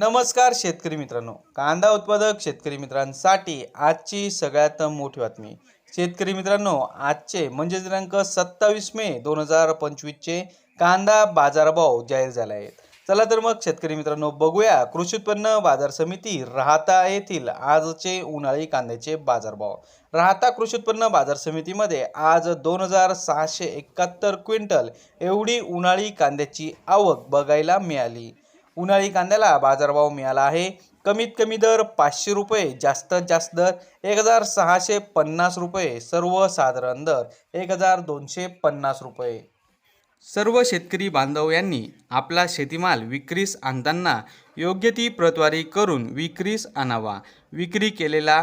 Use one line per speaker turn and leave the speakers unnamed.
नमस्कार शेतकरी मित्रांनो. कांदा उत्पादक शेतकरी मित्रांसाठी आजची सगळ्यात मोठी बातमी. शेतकरी मित्रांनो आजचे म्हणजे दिनांक सत्तावीस मे दोन हजार पंचवीसचे कांदा बाजारभाव जाहीर झाले आहेत. चला तर मग शेतकरी मित्रांनो बघूया कृषी उत्पन्न बाजार समिती राहता येथील आजचे उन्हाळी कांद्याचे बाजारभाव. राहता कृषी उत्पन्न बाजार समितीमध्ये आज दोन हजार सहाशे एकाहत्तर क्विंटल एवढी उन्हाळी कांद्याची आवक बघायला मिळाली. उन्हाळी कांद्याला बाजारभाव मिळाला आहे. कमीत कमी दर पाचशे रुपये जास्तीत जास्त दर एक हजार सहाशे पन्नास रुपये सर्वसाधारण दर एक हजार दोनशे पन्नास रुपये. सर्व शेतकरी बांधव यांनी आपला शेतीमाल विक्रीस आणताना योग्य ती प्रतवारी करून विक्रीस आणावा. विक्री केलेला